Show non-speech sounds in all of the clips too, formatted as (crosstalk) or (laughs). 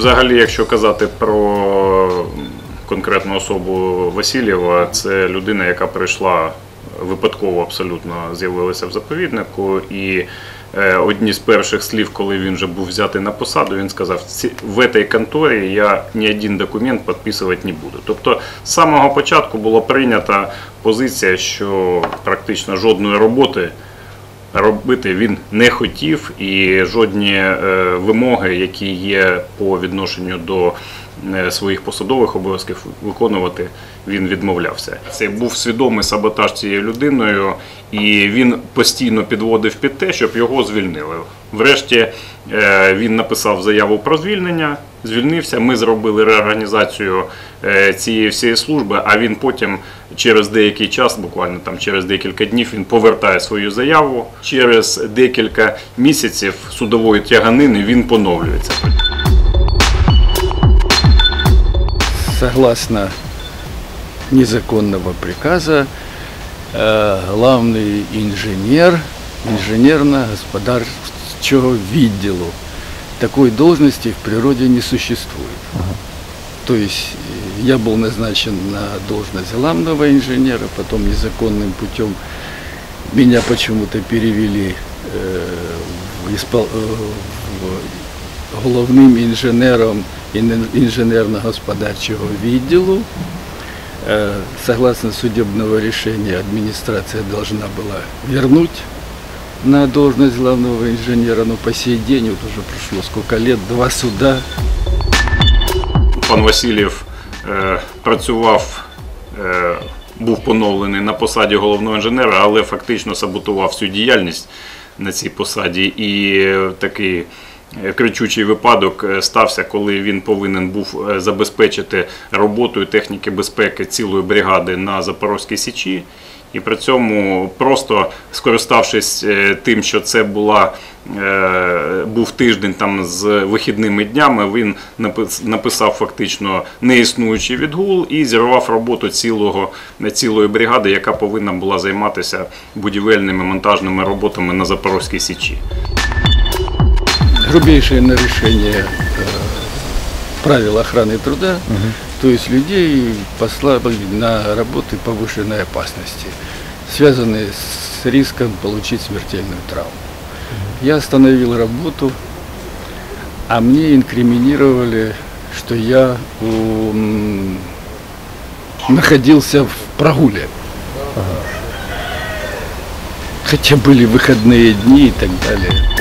Взагалі, якщо казати про конкретну особу Васильєва, це людина, яка прийшла випадково абсолютно з'явилася в заповіднику. І е, одні з перших слів, коли він вже був взятий на посаду, він сказав: «Ці- в цій конторі я ні один документ підписувати не буду. Тобто з самого початку була прийнята позиція, що практично жодної роботи робити він не хотів, і жодні е, вимоги, які є по відношенню до е, своїх посадових обов'язків, виконувати він відмовлявся. Це був свідомий саботаж цією людиною, і він постійно підводив під те, щоб його звільнили. Врешті е, він написав заяву про звільнення, звільнився. Ми зробили реорганізацію е, цієї всієї служби. А він потім, через деякий час, буквально там через декілька днів, він повертає свою заяву. Через декілька місяців судової тяганини він поновлюється. согласно незаконного приказа, э, главный инженер инженерно-господарчего відділу Такой должности в природе не существует. То есть э, я был назначен на должность главного инженера, потом незаконным путем меня почему-то перевели э, в, испол- э, в головним інженером ін- інженерно-господарчого відділу. Э, Согласно судебного решения администрация должна была вернуть на должность главного инженера, но по сей день, вот уже прошло сколько лет, два суда, Пан Васильєв е, працював, е, був поновлений на посаді головного інженера, але фактично саботував всю діяльність на цій посаді. І такий е, кричучий випадок е, стався, коли він повинен був е, забезпечити роботою техніки безпеки цілої бригади на Запорозькій Січі. І при цьому просто скориставшись е, тим, що це була, е, був тиждень там з вихідними днями, він напис- написав фактично неіснуючий відгул і зірвав роботу цілого, цілої бригади, яка повинна була займатися будівельними монтажними роботами на Запорозькій Січі. грубейшее нарушение правил охраны труда, то есть людей послали на работы повышенной опасности, связанные с риском получить смертельную травму. Я остановил работу, а мне инкриминировали, что я м, находился в прогуле. Хотя были выходные дни и так далее.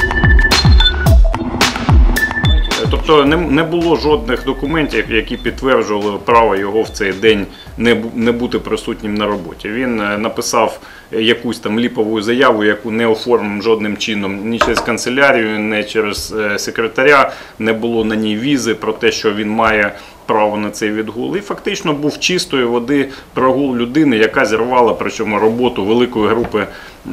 Тобто не, не було жодних документів, які підтверджували право його в цей день не, не бути присутнім на роботі. Він е, написав якусь там ліпову заяву, яку не оформив жодним чином ні через канцелярію, ні через е, секретаря. Не було на ній візи про те, що він має право на цей відгул. І фактично був чистої води прогул людини, яка зірвала причому роботу великої групи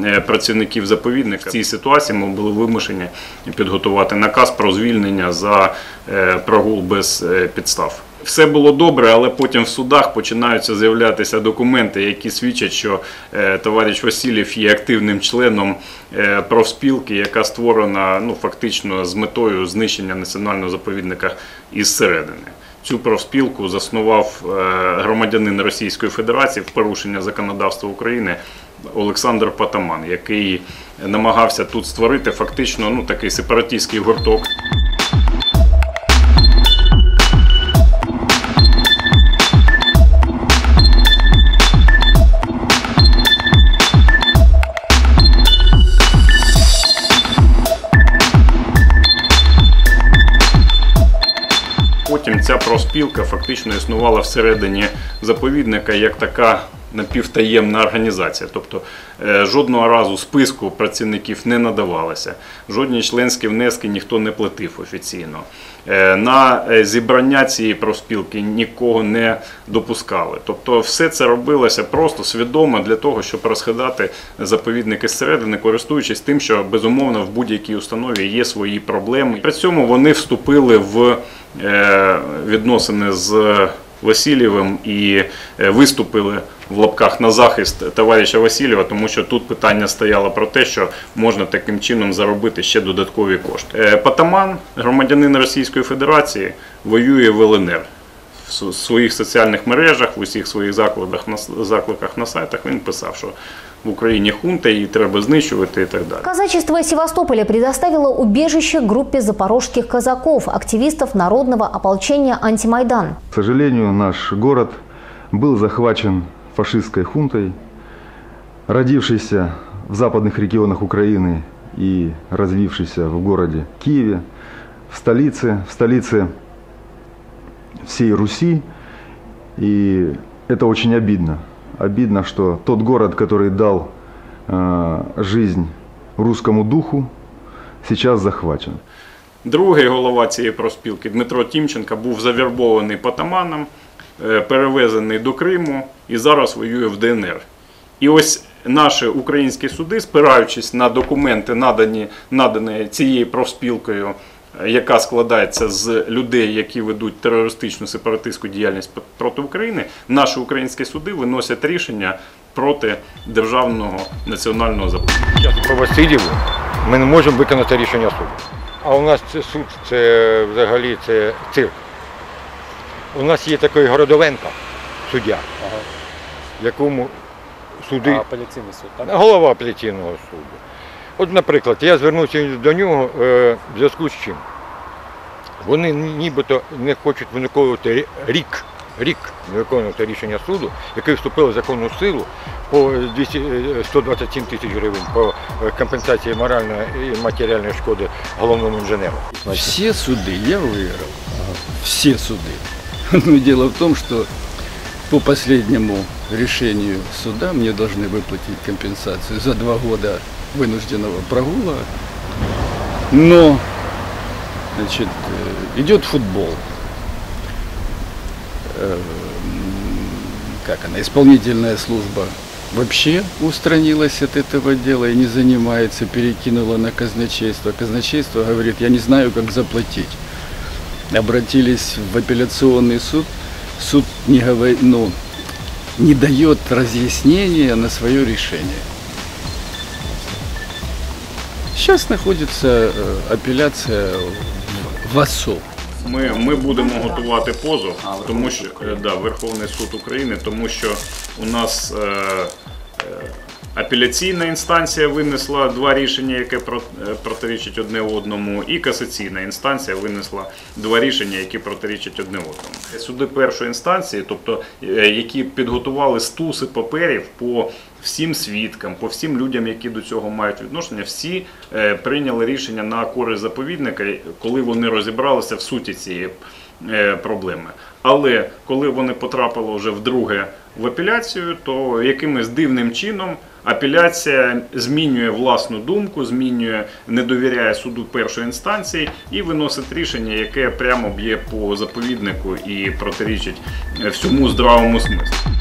е, працівників заповідника. В цій ситуації ми були вимушені підготувати наказ про звільнення за е, прогул без е, підстав. Все було добре, але потім в судах починаються з'являтися документи, які свідчать, що товариш Васильєв є активним членом профспілки, яка створена ну, фактично з метою знищення національного заповідника із середини. Цю профспілку заснував е, громадянин Російської Федерації в порушення законодавства України Олександр Патаман, який намагався тут створити фактично ну, такий сепаратистський гурток. Профспілка фактично існувала всередині заповідника як така напівтаємна організація. Тобто е, жодного разу списку працівників не надавалося, жодні членські внески ніхто не платив офіційно. Е, На е, зібрання цієї профспілки нікого не допускали. Тобто, все це робилося просто свідомо для того, щоб розхидати заповідники зсередини, користуючись тим, що безумовно в будь-якій установі є свої проблеми. При цьому вони вступили в відносини з Васильєвим і виступили в лапках на захист товариша Васильєва, тому що тут питання стояло про те, що можна таким чином заробити ще додаткові кошти. Е, Патаман, громадянин Російської Федерації, воює в ЛНР. В своїх соціальних мережах, в усіх своїх закладах на закликах на сайтах він писав, що в Україні хунта, її треба знищувати і так далі. Казачество Севастополя предоставило убежище группе запорожских казаков, активистов народного ополчения «Антимайдан». К сожалению, наш город был захвачен фашистской хунтой, родившейся в западных регионах Украины и развившейся в городе Киеве, в столице, в столице всей Руси. И это очень обидно. Обидно, что тот город, который дал э, жизнь русскому духу, сейчас захвачен. Другий голова цієї профспілки Дмитро Тімченка був завірбований потаманом, е, перевезений до Криму І зараз воює в ДНР. І ось наші українські суди, спираючись на документи, надані, надані цією профспілкою, е, яка складається з людей, які ведуть терористичну сепаратистську діяльність проти України, наші українські суди виносять рішення проти державного національного. Зараз по Васильєву ми не можемо виконати рішення суду. А у нас це суд, це взагалі це цирк. У нас є такий Городовенко, суддя, якому суди. апеляційний суд, так? Голова апеляційного суду. От, наприклад, я звернувся до нього е, в зв'язку з чим. Вони нібито не хочуть виконувати рі- рік, рік не виконувати рішення суду, яке вступило в законну силу по 200, е, 127 тисяч гривень по е, компенсації моральної і матеріальної шкоди головному інженеру. Все суды я выиграл. Все суды. Но (laughs) дело в том, что по последнему решению суда мне должны выплатить компенсацию за два года вынужденного прогула. Но значит, э, идет футбол. Э, м, Как она, исполнительная служба вообще устранилась от этого дела и не занимается, перекинула на казначейство. Казначейство говорит, я не знаю, как заплатить. Обратились в апелляционный суд, суд не, говорит, ну, не дает разъяснения на свое решение. Сейчас находится э, апелляция в, в АСО. Ми, ми будемо готувати позов, тому що е, да, Верховний суд України, тому що у нас е, е, апеляційна інстанція винесла два рішення, про- е, протирічать одне одному, і касаційна інстанція винесла два рішення, які протирічать одне одному. Суди першої інстанції, тобто е, які підготували стуси паперів по всім свідкам, по всім людям, які до цього мають відношення, всі е, прийняли рішення на користь заповідника, коли вони розібралися в суті цієї е, проблеми. Але коли вони потрапили вже вдруге в апеляцію, то якимось дивним чином апеляція змінює власну думку, змінює, не довіряє суду першої інстанції і виносить рішення, яке прямо б'є по заповіднику і протирічить е, всьому здравому смислу.